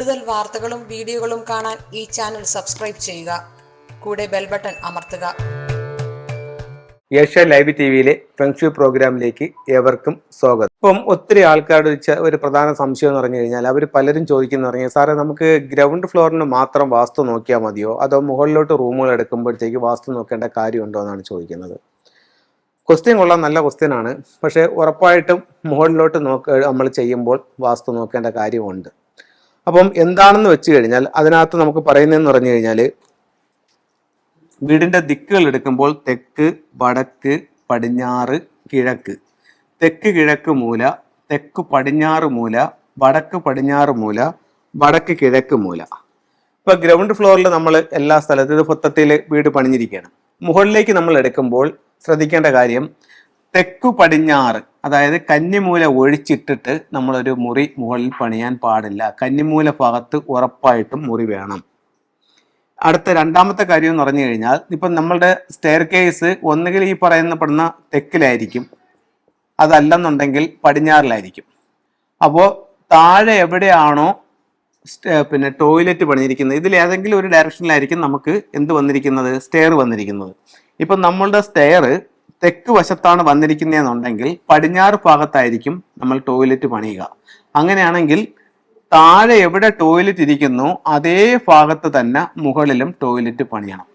കൂടുതൽ വാർത്തകളും വീഡിയോകളും കാണാൻ ഈ ചാനൽ സബ്സ്ക്രൈബ് ചെയ്യുക. കൂടെ ബെൽ ബട്ടൺ അമർത്തുക. ഏഷ്യ ലൈവ് ടി വിയിലെ ഫെങ്ഷു പ്രോഗ്രാമിലേക്ക് ഏവർക്കും സ്വാഗതം. ഇപ്പം ഒത്തിരി ആൾക്കാരുടെ വെച്ച ഒരു പ്രധാന സംശയം എന്ന് പറഞ്ഞു കഴിഞ്ഞാൽ അവർ പലരും ചോദിക്കുന്ന പറഞ്ഞാൽ സാറേ നമുക്ക് ഗ്രൗണ്ട് ഫ്ലോറിന് മാത്രം വാസ്തു നോക്കിയാൽ മതിയോ? അതോ മുകളിലോട്ട് റൂമുകൾ എടുക്കുമ്പോഴത്തേക്ക് വാസ്തു നോക്കേണ്ട കാര്യമുണ്ടോ? എന്നാണ് ചോദിക്കുന്നത്. ക്വസ്റ്റ്യൻ കൊള്ളാൻ നല്ല ക്വസ്റ്റ്യൻ ആണ്. പക്ഷേ ഉറപ്പായിട്ടും മുകളിലോട്ട് നോക്ക നമ്മൾ ചെയ്യുമ്പോൾ വാസ്തു നോക്കേണ്ട കാര്യമുണ്ട്. അപ്പം എന്താണെന്ന് വെച്ച് കഴിഞ്ഞാൽ അതിനകത്ത് നമുക്ക് പറയുന്നതെന്ന് പറഞ്ഞു കഴിഞ്ഞാൽ വീടിന്റെ ദിക്കുകൾ എടുക്കുമ്പോൾ തെക്ക് വടക്ക് പടിഞ്ഞാറ് കിഴക്ക്. തെക്ക് കിഴക്ക് മൂല തെക്ക് പടിഞ്ഞാറ് മൂല വടക്ക് പടിഞ്ഞാറ് മൂല വടക്ക് കിഴക്ക് മൂല. ഇപ്പൊ ഗ്രൗണ്ട് ഫ്ലോറിൽ നമ്മൾ എല്ലാ സ്ഥലത്തും ഇത് മൊത്തത്തിൽ വീട് പണിഞ്ഞിരിക്കുകയാണ്. മുകളിലേക്ക് നമ്മൾ എടുക്കുമ്പോൾ ശ്രദ്ധിക്കേണ്ട കാര്യം തെക്കു പടിഞ്ഞാറ് അതായത് കന്നിമൂല ഒഴിച്ചിട്ടിട്ട് നമ്മളൊരു മുറി മുകളിൽ പണിയാൻ പാടില്ല. കന്നിമൂല ഭാഗത്ത് ഉറപ്പായിട്ടും മുറി വേണം. അടുത്ത രണ്ടാമത്തെ കാര്യം എന്ന് പറഞ്ഞു കഴിഞ്ഞാൽ ഇപ്പം നമ്മളുടെ സ്റ്റെയർ കേസ് ഒന്നുകിൽ ഈ പറയുന്നപ്പെടുന്ന തെക്കിലായിരിക്കും. അതല്ലെന്നുണ്ടെങ്കിൽ പടിഞ്ഞാറിലായിരിക്കും. അപ്പോൾ താഴെ എവിടെയാണോ പിന്നെ ടോയ്ലറ്റ് പണിഞ്ഞിരിക്കുന്നത് ഇതിൽ ഏതെങ്കിലും ഒരു ഡയറക്ഷനിലായിരിക്കും നമുക്ക് എന്ത് വന്നിരിക്കുന്നത്? സ്റ്റെയർ വന്നിരിക്കുന്നത്. ഇപ്പം നമ്മളുടെ സ്റ്റെയർ തെക്ക് വശത്താണ് വന്നിരിക്കുന്നതെന്നുണ്ടെങ്കിൽ പടിഞ്ഞാറ് ഭാഗത്തായിരിക്കും നമ്മൾ ടോയ്ലറ്റ് പണിയുക. അങ്ങനെയാണെങ്കിൽ താഴെ എവിടെ ടോയ്ലറ്റ് ഇരിക്കുന്നു അതേ ഭാഗത്ത് തന്നെ മുകളിലും ടോയ്ലറ്റ് പണിയണം.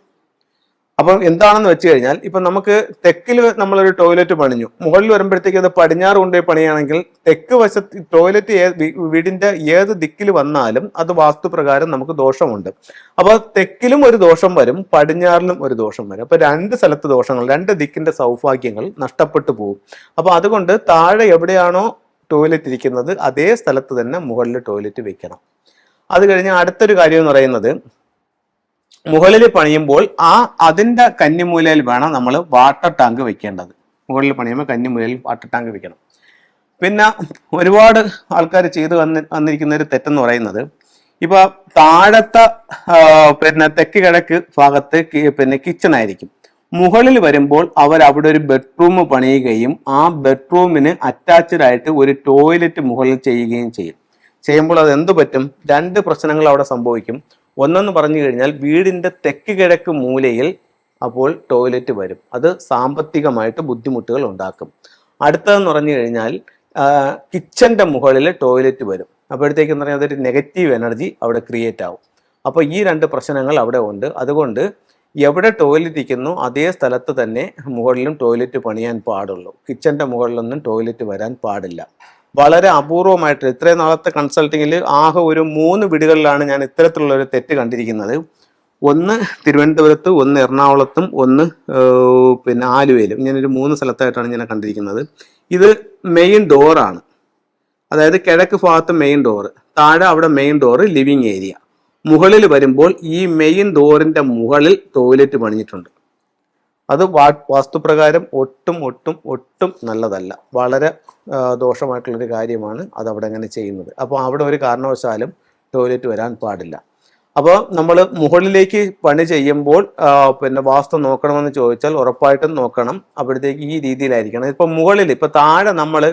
അപ്പം എന്താണെന്ന് വെച്ച് കഴിഞ്ഞാൽ ഇപ്പൊ നമുക്ക് തെക്കിൽ നമ്മളൊരു ടോയ്ലറ്റ് പണിഞ്ഞു. മുകളിൽ വരുമ്പോഴത്തേക്ക് അത് പടിഞ്ഞാറ് കൊണ്ടുപോയി പണിയാണെങ്കിൽ തെക്ക് വശത്ത് ടോയ്ലറ്റ് വീടിന്റെ ഏത് ദിക്കിൽ വന്നാലും അത് വാസ്തുപ്രകാരം നമുക്ക് ദോഷമുണ്ട്. അപ്പോൾ തെക്കിലും ഒരു ദോഷം വരും പടിഞ്ഞാറിലും ഒരു ദോഷം വരും. അപ്പൊ രണ്ട് സ്ഥലത്ത് ദോഷങ്ങൾ രണ്ട് ദിക്കിന്റെ സൗഭാഗ്യങ്ങൾ നഷ്ടപ്പെട്ടു പോകും. അപ്പോൾ അതുകൊണ്ട് താഴെ എവിടെയാണോ ടോയ്ലറ്റ് ഇരിക്കുന്നത് അതേ സ്ഥലത്ത് തന്നെ മുകളിൽ ടോയ്ലറ്റ് വെക്കണം. അത് കഴിഞ്ഞ് അടുത്തൊരു കാര്യം എന്ന് പറയുന്നത് മുകളിൽ പണിയുമ്പോൾ ആ അതിന്റെ കന്നിമൂലയിൽ വേണം നമ്മൾ വാട്ടർ ടാങ്ക് വെക്കേണ്ടത്. മുകളിൽ പണിയുമ്പോൾ കന്നിമൂലയിൽ വാട്ടർ ടാങ്ക് വെക്കണം. പിന്നെ ഒരുപാട് ആൾക്കാർ ചെയ്തു വന്ന് വന്നിരിക്കുന്ന ഒരു തെറ്റെന്ന് പറയുന്നത് ഇപ്പൊ താഴത്തെ പിന്നെ തെക്ക് കിഴക്ക് ഭാഗത്ത് പിന്നെ കിച്ചൺ ആയിരിക്കും. മുകളിൽ വരുമ്പോൾ അവർ അവിടെ ഒരു ബെഡ്റൂം പണിയുകയും ആ ബെഡ്റൂമിന് അറ്റാച്ച്ഡ് ആയിട്ട് ഒരു ടോയ്ലറ്റ് മുകളിൽ ചെയ്യുകയും ചെയ്യും. ചെയ്യുമ്പോൾ അത് എന്ത് പറ്റും? രണ്ട് പ്രശ്നങ്ങൾ അവിടെ സംഭവിക്കും. ഒന്നെന്ന് പറഞ്ഞു കഴിഞ്ഞാൽ വീടിന്റെ തെക്ക് കിഴക്ക് മൂലയിൽ അപ്പോൾ ടോയ്ലറ്റ് വരും. അത് സാമ്പത്തികമായിട്ട് ബുദ്ധിമുട്ടുകൾ ഉണ്ടാക്കും. അടുത്തതെന്ന് പറഞ്ഞു കഴിഞ്ഞാൽ കിച്ചന്റെ മുകളിൽ ടോയ്ലറ്റ് വരും. അപ്പോഴത്തേക്ക് എന്ന് പറഞ്ഞാൽ അതൊരു നെഗറ്റീവ് എനർജി അവിടെ ക്രിയേറ്റ് ആവും. അപ്പോൾ ഈ രണ്ട് പ്രശ്നങ്ങൾ അവിടെ ഉണ്ട്. അതുകൊണ്ട് എവിടെ ടോയ്ലറ്റ് ഇരിക്കുന്നു അതേ സ്ഥലത്ത് തന്നെ മുകളിലും ടോയ്ലറ്റ് പണിയാൻ പാടുള്ളൂ. കിച്ചന്റെ മുകളിലൊന്നും ടോയ്ലറ്റ് വരാൻ പാടില്ല. വളരെ അപൂർവമായിട്ട് ഇത്രയും നാളത്തെ കൺസൾട്ടിങ്ങിൽ ആകെ ഒരു മൂന്ന് വീടുകളിലാണ് ഞാൻ ഇത്തരത്തിലുള്ള ഒരു തെറ്റ് കണ്ടിരിക്കുന്നത്. ഒന്ന് തിരുവനന്തപുരത്ത് ഒന്ന് എറണാകുളത്തും ഒന്ന് പിന്നെ ആലുവയിലും. ഇങ്ങനൊരു മൂന്ന് സ്ഥലത്തായിട്ടാണ് ഞാൻ കണ്ടിരിക്കുന്നത്. ഇത് മെയിൻ ഡോറാണ് അതായത് കിഴക്ക് ഭാഗത്ത് മെയിൻ ഡോറ് താഴെ അവിടെ മെയിൻ ഡോറ് ലിവിങ് ഏരിയ മുകളിൽ വരുമ്പോൾ ഈ മെയിൻ ഡോറിന്റെ മുകളിൽ ടോയ്ലറ്റ് പണിഞ്ഞിട്ടുണ്ട്. അത് വാസ്തുപ്രകാരം ഒട്ടും ഒട്ടും ഒട്ടും നല്ലതല്ല. വളരെ ദോഷമായിട്ടുള്ളൊരു കാര്യമാണ് അത് അവിടെ അങ്ങനെ ചെയ്യുന്നത്. അപ്പോൾ അവിടെ ഒരു കാരണവശാലും ടോയ്ലറ്റ് വരാൻ പാടില്ല. അപ്പോൾ നമ്മൾ മുകളിലേക്ക് പണി ചെയ്യുമ്പോൾ പിന്നെ വാസ്തു നോക്കണമെന്ന് ചോദിച്ചാൽ ഉറപ്പായിട്ടും നോക്കണം. അപ്പോഴത്തേക്ക് ഈ രീതിയിലായിരിക്കണം. ഇപ്പം മുകളിൽ ഇപ്പം താഴെ നമ്മൾ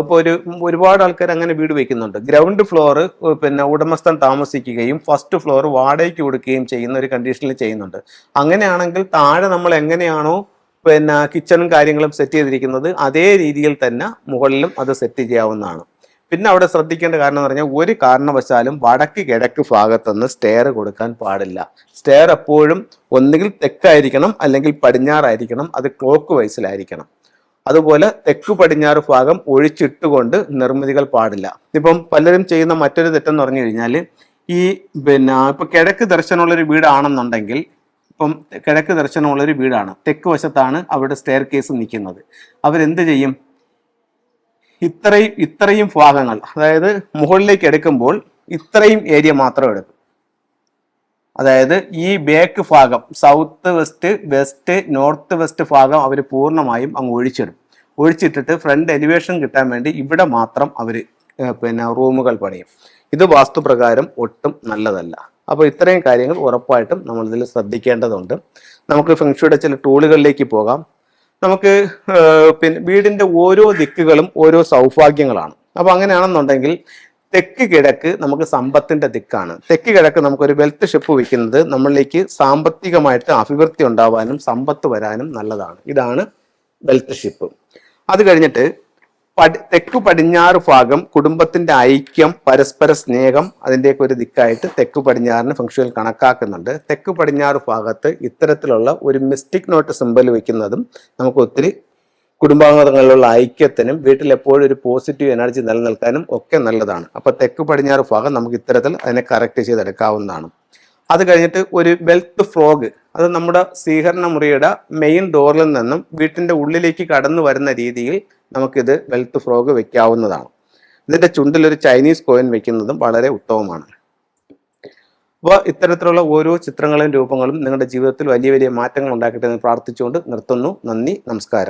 ഇപ്പോൾ ഒരു ഒരുപാട് ആൾക്കാർ അങ്ങനെ വീട് വെക്കുന്നുണ്ട്. ഗ്രൗണ്ട് ഫ്ലോർ പിന്നെ ഉടമസ്ഥൻ താമസിക്കുകയും ഫസ്റ്റ് ഫ്ലോർ വാടകയ്ക്ക് കൊടുക്കുകയും ചെയ്യുന്ന ഒരു കണ്ടീഷനിൽ ചെയ്യുന്നുണ്ട്. അങ്ങനെയാണെങ്കിൽ താഴെ നമ്മൾ എങ്ങനെയാണോ പിന്നെ കിച്ചണും കാര്യങ്ങളും സെറ്റ് ചെയ്തിരിക്കുന്നത് അതേ രീതിയിൽ തന്നെ മുകളിലും അത് സെറ്റ് ചെയ്യാവുന്നതാണ്. പിന്നെ അവിടെ ശ്രദ്ധിക്കേണ്ട കാരണം എന്ന് പറഞ്ഞാൽ ഒരു കാരണവശാലും വടക്ക് കിഴക്ക് ഭാഗത്തുനിന്ന് സ്റ്റെയർ കൊടുക്കാൻ പാടില്ല. സ്റ്റെയർ എപ്പോഴും ഒന്നുകിൽ തെക്കായിരിക്കണം അല്ലെങ്കിൽ പടിഞ്ഞാറായിരിക്കണം അത് ക്ലോക്ക് വൈസിലായിരിക്കണം അതുപോലെ തെക്ക് പടിഞ്ഞാറ് ഭാഗം ഒഴിച്ചിട്ടുകൊണ്ട് നിർമ്മിതികൾ പാടില്ല. ഇപ്പം പലരും ചെയ്യുന്ന മറ്റൊരു തെറ്റെന്ന് പറഞ്ഞു കഴിഞ്ഞാൽ ഈ പിന്നെ ഇപ്പൊ കിഴക്ക് ദർശനമുള്ളൊരു വീടാണെന്നുണ്ടെങ്കിൽ ഇപ്പം കിഴക്ക് ദർശനമുള്ളൊരു വീടാണ്. തെക്ക് വശത്താണ് അവിടെ സ്റ്റെയർ കേസ് നിൽക്കുന്നത്. അവരെന്ത് ചെയ്യും? ഇത്രയും ഇത്രയും ഭാഗങ്ങൾ അതായത് മുകളിലേക്ക് എടുക്കുമ്പോൾ ഇത്രയും ഏരിയ മാത്രം എടുക്കും. അതായത് ഈ ബാക്ക് ഭാഗം south west west north west ഭാഗം അവർ പൂർണമായും അങ്ങ് ഒഴിച്ചിടും. ഒഴിച്ചിട്ടിട്ട് ഫ്രണ്ട് എലിവേഷൻ കിട്ടാൻ വേണ്ടി ഇവിടെ മാത്രം അവർ പിന്നെ റൂമുകൾ പണിയും. ഇത് വാസ്തുപ്രകാരം ഒട്ടും നല്ലതല്ല. അപ്പോൾ ഇത്രയും കാര്യങ്ങൾ ഉറപ്പായിട്ടും നമ്മളിതിൽ ശ്രദ്ധിക്കേണ്ടതുണ്ട്. നമുക്ക് ഫെങ്ഷുയുടെ ചില ടൂളുകളിലേക്ക് പോകാം. നമുക്ക് പിന്നെ വീടിന്റെ ഓരോ ദിക്കുകളും ഓരോ സൗഭാഗ്യങ്ങളാണ്. അപ്പോൾ അങ്ങനെയാണെന്നുണ്ടെങ്കിൽ തെക്ക് കിഴക്ക് നമുക്ക് സമ്പത്തിന്റെ ദിക്കാണ്. തെക്ക് കിഴക്ക് നമുക്കൊരു വെൽത്ത് ഷിപ്പ് വയ്ക്കുന്നത് നമ്മളിലേക്ക് സാമ്പത്തികമായിട്ട് അഭിവൃദ്ധി ഉണ്ടാവാനും സമ്പത്ത് വരാനും നല്ലതാണ്. ഇതാണ് വെൽത്ത് ഷിപ്പ് അത് കഴിഞ്ഞിട്ട് പടി തെക്കു പടിഞ്ഞാറ് ഭാഗം കുടുംബത്തിന്റെ ഐക്യം പരസ്പര സ്നേഹം അതിന്റെയൊക്കെ ഒരു ദിക്കായിട്ട് തെക്കു പടിഞ്ഞാറിന് ഫംഗ്ഷനിൽ കണക്കാക്കുന്നുണ്ട്. തെക്കു പടിഞ്ഞാറ് ഭാഗത്ത് ഇത്തരത്തിലുള്ള ഒരു മിസ്റ്റിക് നോട്ട് സിമ്പൽ വെക്കുന്നതും നമുക്ക് ഒത്തിരി കുടുംബാംഗങ്ങളിലുള്ള ഐക്യത്തിനും വീട്ടിൽ എപ്പോഴും ഒരു പോസിറ്റീവ് എനർജി നിലനിൽക്കാനും ഒക്കെ നല്ലതാണ്. അപ്പോൾ തെക്ക് പടിഞ്ഞാറ് ഭാഗം നമുക്ക് ഇത്തരത്തിൽ അതിനെ കറക്റ്റ് ചെയ്തെടുക്കാവുന്നതാണ്. അത് കഴിഞ്ഞിട്ട് ഒരു വെൽത്ത് ഫ്രോഗ് അത് നമ്മുടെ സ്വീകരണ മുറിയുടെ മെയിൻ ഡോറിൽ നിന്നും വീട്ടിന്റെ ഉള്ളിലേക്ക് കടന്നു വരുന്ന രീതിയിൽ നമുക്കിത് വെൽത്ത് ഫ്രോഗ് വെക്കാവുന്നതാണ്. ഇതിന്റെ ചുണ്ടിൽ ഒരു ചൈനീസ് കോയിൻ വെക്കുന്നതും വളരെ ഉത്തമമാണ്. അപ്പോൾ ഇത്തരത്തിലുള്ള ഓരോ ചിത്രങ്ങളും രൂപങ്ങളും നിങ്ങളുടെ ജീവിതത്തിൽ വലിയ വലിയ മാറ്റങ്ങൾ ഉണ്ടാക്കട്ടെ എന്ന് പ്രാർത്ഥിച്ചുകൊണ്ട് നിർത്തുന്നു. നന്ദി നമസ്കാരം.